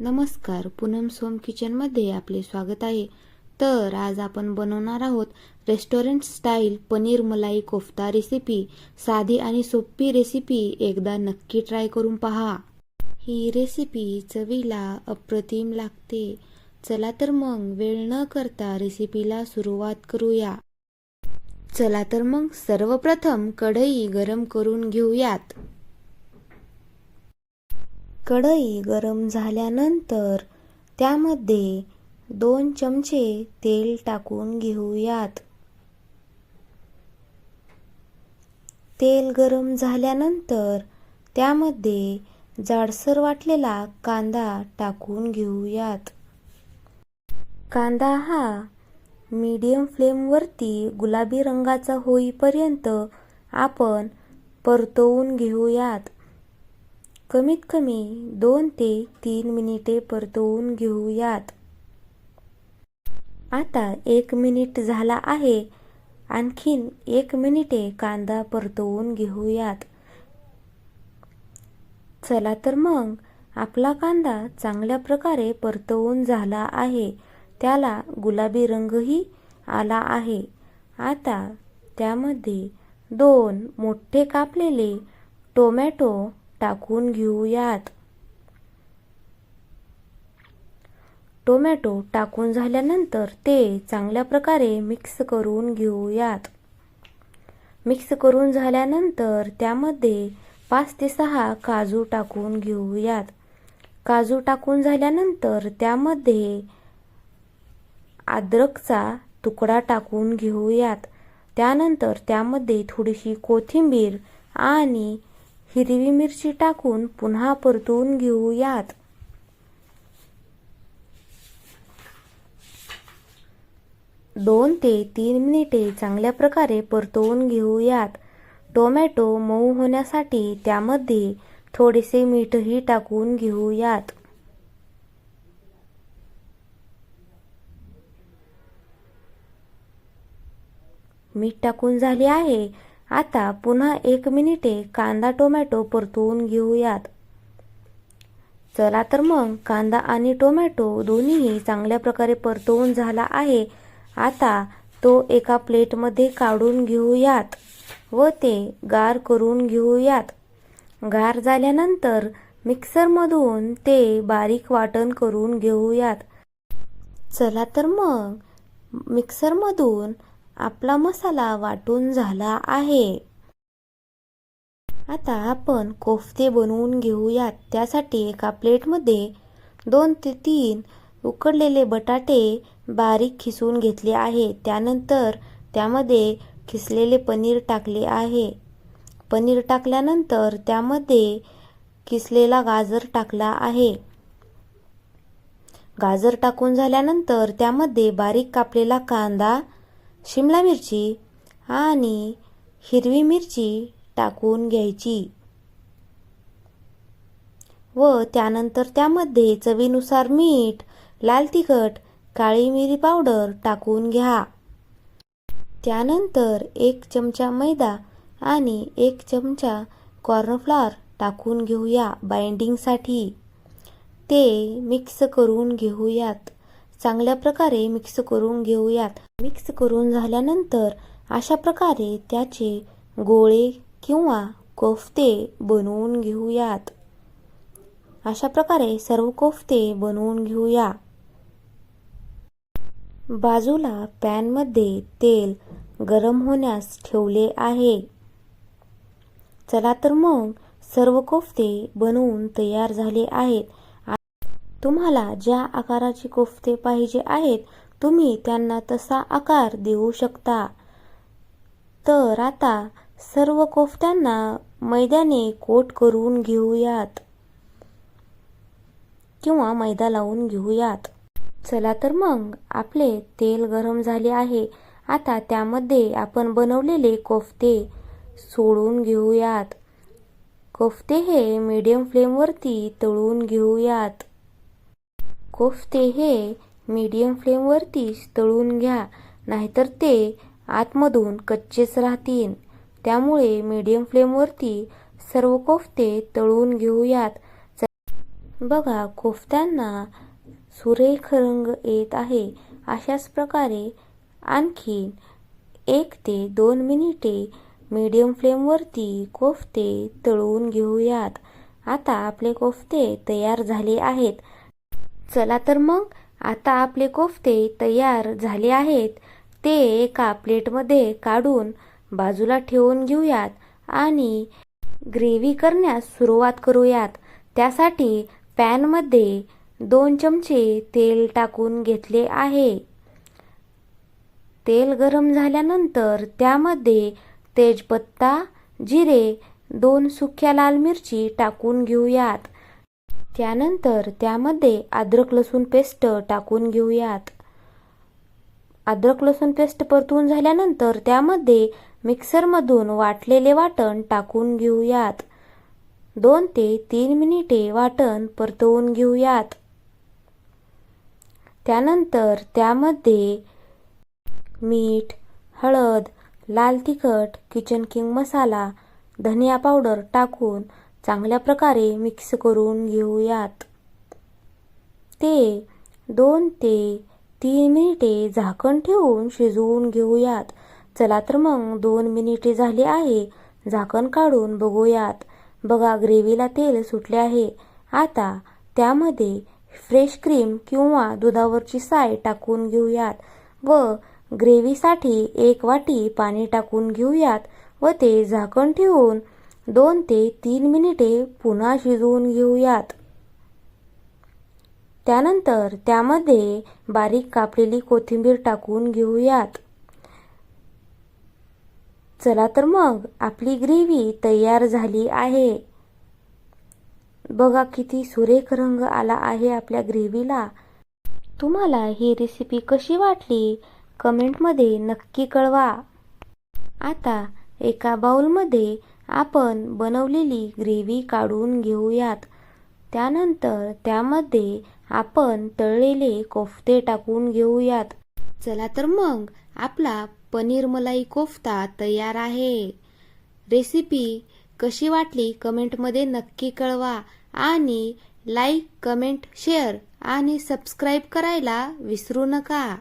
नमस्कार पूनम सोम किचनमध्ये आपले स्वागत आहे. तर आज आपण बनवणार आहोत रेस्टॉरंट स्टाईल पनीर मलाई कोफ्ता रेसिपी. साधी आणि सोपी रेसिपी एकदा नक्की ट्राय करून पहा. ही रेसिपी चवीला अप्रतिम लागते. चला तर मग वेळ न करता रेसिपीला सुरुवात करूया. चला तर मग सर्वप्रथम कढई गरम करून घेऊयात. कढई गरम झाल्यानंतर त्यामध्ये दोन चमचे तेल टाकून घेऊयात. तेल गरम झाल्यानंतर त्यामध्ये जाडसर वाटलेला कांदा टाकून घेऊयात. कांदा हा मीडियम फ्लेमवरती गुलाबी रंगाचा होईपर्यंत आपण परतवून घेऊयात. कमीत कमी दोन ते तीन मिनिटे परतवून घेऊयात. आता एक मिनिट झाला आहे. आणखीन एक मिनिटे कांदा परतवून घेऊयात. चला तर मग आपला कांदा चांगल्या प्रकारे परतवून झाला आहे. त्याला गुलाबी रंगही आला आहे. आता त्यामध्ये दोन मोठे कापलेले टोमॅटो टाकून घेऊयात. टोमॅटो टाकून झाल्यानंतर ते चांगल्या प्रकारे मिक्स करून घेऊयात. मिक्स करून झाल्यानंतर त्यामध्ये पाच ते सहा काजू टाकून घेऊयात. काजू टाकून झाल्यानंतर त्यामध्ये अद्रकचा तुकडा टाकून घेऊयात. त्यानंतर त्यामध्ये थोडीशी कोथिंबीर आणि हिरवी मिरची टाकून पुन्हा परतवून घेऊयात दोन ते तीन मिनिटे चांगल्या प्रकारे परतवून घेऊयात टोमॅटो मऊ होण्यासाठी त्यामध्ये थोडेसे मीठही टाकून घेऊयात मीठ टाकून झाले आहे. आता पुन्हा एक मिनिटे कांदा टोमॅटो परतवून घेऊयात. चला तर मग कांदा आणि टोमॅटो दोन्हीही चांगल्या प्रकारे परतवून झाला आहे. आता तो एका प्लेटमध्ये काढून घेऊयात व ते गार करून घेऊयात. गार झाल्यानंतर मिक्सरमधून ते बारीक वाटण करून घेऊयात. चला तर मग मिक्सरमधून आपला मसाला वाटून झाला आहे. आता आपण कोफ्ते बनवून घेऊयात. त्यासाठी एका प्लेटमध्ये दोन ते तीन उकडलेले बटाटे बारीक खिसून घेतले आहे. त्यानंतर त्यामध्ये खिसलेले पनीर टाकले आहे. पनीर टाकल्यानंतर त्यामध्ये किसलेला गाजर टाकला आहे. गाजर टाकून झाल्यानंतर त्यामध्ये बारीक कापलेला कांदा शिमला मिरची आणि हिरवी मिरची टाकून घ्यायची. व त्यानंतर त्यामध्ये चवीनुसार मीठ लाल तिखट काळी मिरी पावडर टाकून घ्या. त्यानंतर एक चमचा मैदा आणि एक चमचा कॉर्नफ्लॉर टाकून घेऊया बाइंडिंगसाठी. ते मिक्स करून घेऊयात. चांगल्या प्रकारे मिक्स करून घेऊयात. मिक्स करून झाल्यानंतर अशा प्रकारे त्याचे गोळे किंवा कोफ्ते बनवून घेऊयात. अशा प्रकारे सर्व कोफ्ते बनवून घेऊया. बाजूला पॅनमध्ये तेल गरम होण्यास ठेवले आहे. चला तर मग सर्व कोफ्ते बनवून तयार झाले आहेत. तुम्हाला ज्या आकाराचे कोफ्ते पाहिजे आहेत तुम्ही त्यांना तसा आकार देऊ शकता. तर आता सर्व कोफ्त्यांना मैद्याने कोट करून घेऊयात. किंवा मैदा लावून घेऊयात. चला तर मग आपले तेल गरम झाले आहे. आता त्यामध्ये आपण बनवलेले कोफ्ते सोडून घेऊयात. कोफ्ते हे मीडियम फ्लेमवरती तळून घेऊयात. कोफ्ते हे मीडियम फ्लेमवरतीच तळून घ्या नाहीतर ते आतमधून कच्चेच राहतील. त्यामुळे मीडियम फ्लेमवरती सर्व कोफ्ते तळून घेऊयात. बघा कोफ्त्यांना सुरेख रंग येत आहे. अशाच प्रकारे आणखी एक ते दोन मिनिटे मीडियम फ्लेमवरती कोफ्ते तळून घेऊयात. आता आपले कोफ्ते तयार झाले आहेत. चला तर मग आता आपले कोफ्ते तयार झाले आहेत. ते एका प्लेटमध्ये काढून बाजूला ठेवून घेऊयात आणि ग्रेव्ही करण्यास सुरुवात करूयात. त्यासाठी पॅनमध्ये दोन चमचे तेल टाकून घेतले आहे. तेल गरम झाल्यानंतर त्यामध्ये तेजपत्ता जिरे दोन सुक्या लाल मिरची टाकून घेऊयात. त्यानंतर त्यामध्ये अद्रक लसूण पेस्ट टाकून घेऊयात. अद्रक लसूण पेस्ट परतून झाल्यानंतर त्यामध्ये मिक्सरमधून वाटलेले वाटण टाकून घेऊयात. दोन ते तीन मिनिटे वाटण परतवून घेऊयात. त्यानंतर त्यामध्ये मीठ हळद लाल तिखट किचन किंग मसाला धनिया पावडर टाकून चांगल्या प्रकारे मिक्स करून घेऊयात. ते दोन ते तीन मिनिटे झाकण ठेवून शिजवून घेऊयात. चला तर मग दोन मिनिटे झाली आहे. झाकण काढून बघूयात. बघा ग्रेव्हीला तेल सुटले आहे. आता त्यामध्ये फ्रेश क्रीम किंवा दुधावरची साय टाकून घेऊयात व ग्रेव्हीसाठी एक वाटी पाणी टाकून घेऊयात व ते झाकण ठेवून दोन ते तीन मिनिटे पुन्हा शिजवून घेऊयात. त्यानंतर त्यामध्ये बारीक कापलेली कोथिंबीर टाकून घेऊयात. चला तर मग आपली ग्रेव्ही तयार झाली आहे. बघा किती सुरेख रंग आला आहे आपल्या ग्रेव्हीला. तुम्हाला ही रेसिपी कशी वाटली? कमेंटमध्ये नक्की कळवा. आता एका बाउलमध्ये आपण बनवलेली ग्रेव्ही काढून घेऊयात. त्यानंतर त्यामध्ये आपण तळलेले कोफ्ते टाकून घेऊयात. चला तर मग आपला पनीर मलाई कोफ्ता तयार आहे. रेसिपी कशी वाटली कमेंटमध्ये नक्की कळवा आणि लाईक कमेंट शेअर आणि सबस्क्राईब करायला विसरू नका.